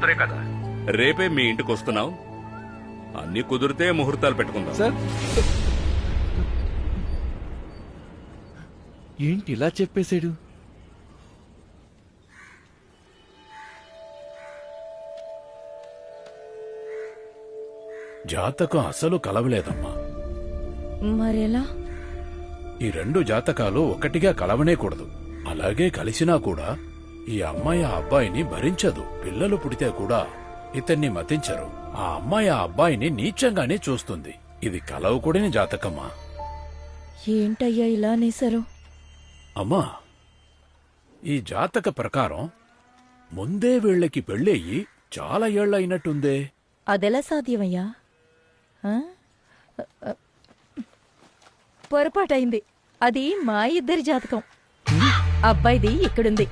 కదా. రేపే మీ ఇంటికి వస్తున్నాం అన్ని కుదిరితే ముహూర్తాలు పెట్టుకుందాం. సార్. ఏంటి ఇలా చెప్పేశాడు? జాతకం అసలు కలవలేదమ్మా. మరెలా? ఈ రెండు జాతకాలు ఒకటిగా కలవనే కూడదు. అలాగే కలిసినా కూడా ఈ అమ్మాయి ఆ అబ్బాయిని భరించదు. పిల్లలు పుడితే కూడా ఇతన్ని మతించరు. ఆ అమ్మాయి ఆ అబ్బాయిని నీచంగానే చూస్తుంది. ఇది కలవకూడని జాతకమ్మా ఏంటయ్యా ఇలా అనేశారు? అమ్మా ఈ జాతక ప్రకారం ముందే వీళ్ళకి పెళ్ళయి చాలా ఏళ్ళయినట్టుందే అదెలా సాధ్యమయ్యా? ఆ? పొరపాటైంది. అది మా ఇద్దరి జాతకం. అబ్బాయిది ఇక్కడుంది.